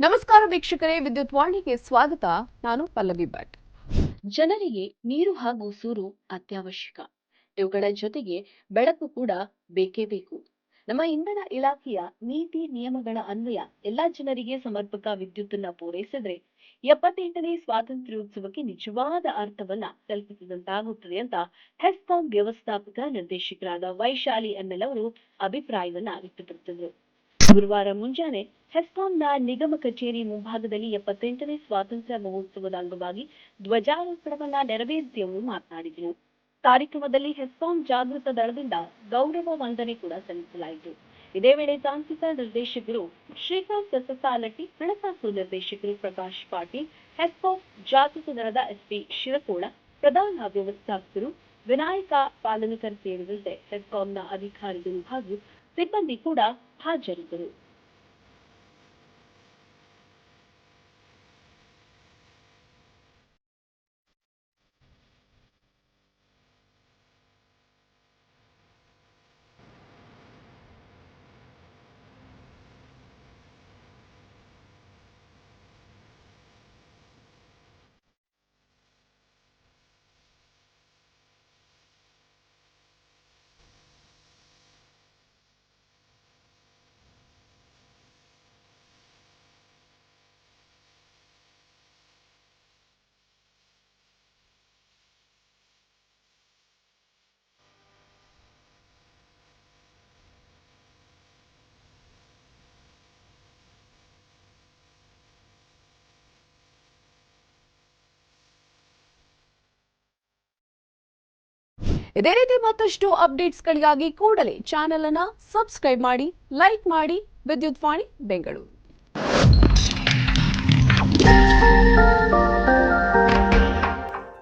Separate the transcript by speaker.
Speaker 1: ನಮಸ್ಕಾರ ವೀಕ್ಷಕರೇ, ವಿದ್ಯುತ್ ವಾಣಿಗೆ ಸ್ವಾಗತ. ನಾನು ಪಲ್ಲವಿ ಭಟ್.
Speaker 2: ಜನರಿಗೆ ನೀರು ಹಾಗೂ ಸೂರು ಅತ್ಯವಶ್ಯಕ. ಇವುಗಳ ಜೊತೆಗೆ ಬೆಳಕು ಕೂಡ ಬೇಕೇ ಬೇಕು. ನಮ್ಮ ಇಂಧನ ಇಲಾಖೆಯ ನೀತಿ ನಿಯಮಗಳ ಅನ್ವಯ ಎಲ್ಲಾ ಜನರಿಗೆ ಸಮರ್ಪಕ ವಿದ್ಯುತ್ತನ್ನ ಪೂರೈಸಿದ್ರೆ ಎಪ್ಪತ್ತೆಂಟನೇ ಸ್ವಾತಂತ್ರ್ಯೋತ್ಸವಕ್ಕೆ ನಿಜವಾದ ಅರ್ಥವನ್ನ ಕಲ್ಪಿಸಿದಂತಾಗುತ್ತದೆ ಅಂತ ಹೆಸ್ಕಾಂ ವ್ಯವಸ್ಥಾಪಕ ನಿರ್ದೇಶಕರಾದ ವೈಶಾಲಿ ಎಂಎಲ್ ಅವರು ಅಭಿಪ್ರಾಯವನ್ನ ವ್ಯಕ್ತಪಡಿಸಿದರು. ಗುರುವಾರ ಮುಂಜಾನೆ ಹೆಸ್ಕಾಂನ ನಿಗಮ ಕಚೇರಿ ಮುಂಭಾಗದಲ್ಲಿ ಎಪ್ಪತ್ತೆಂಟನೇ ಸ್ವಾತಂತ್ರ್ಯ ಮಹೋತ್ಸವದ ಅಂಗವಾಗಿ ಧ್ವಜಾರೋಪಣವನ್ನ ನೆರವೇರಿಸಿ ಅವರು ಮಾತನಾಡಿದರು. ಕಾರ್ಯಕ್ರಮದಲ್ಲಿ ಹೆಸ್ಕಾಂ ಜಾಗೃತ ದಳದಿಂದ ಗೌರವ ವಂದನೆ ಕೂಡ ಸಲ್ಲಿಸಲಾಯಿತು. ಇದೇ ವೇಳೆ ತಾಂತ್ರಿಕ ನಿರ್ದೇಶಕರು ಶ್ರೀಕಾಂತ್ ಕಸಸಾಲಟ್ಟಿ, ಹಣಕಾಸು ನಿರ್ದೇಶಕರು ಪ್ರಕಾಶ್ ಪಾಟೀಲ್ ಹೆಸ್ಕಾಂ ಜಾಗೃತ ದಳದ ಎಸ್ಪಿ ಶಿರಕೋಳ ಪ್ರಧಾನ ವ್ಯವಸ್ಥಾಪಕರು, ವಿನಾಯಕ ಪಾಲನಕರ್ ಸೇರಿದಂತೆ ಹೆಸ್ಕಾಂನ ಅಧಿಕಾರಿಗಳು ಹಾಗೂ ಸಿಬ್ಬಂದಿ ಕೂಡ ಹಾಜರಿದ್ದರು.
Speaker 1: ಇದೇ ರೀತಿ ಮತ್ತಷ್ಟು ಅಪ್ಡೇಟ್ಸ್ಗಳಿಗಾಗಿ ಕೂಡಲೇ ಚಾನೆಲ್ ಅನ್ನ ಸಬ್ಸ್ಕ್ರೈಬ್ ಮಾಡಿ ಲೈಕ್ ಮಾಡಿ ವಿದ್ಯುತ್ ವಾಣಿ ಬೆಂಗಳೂರು.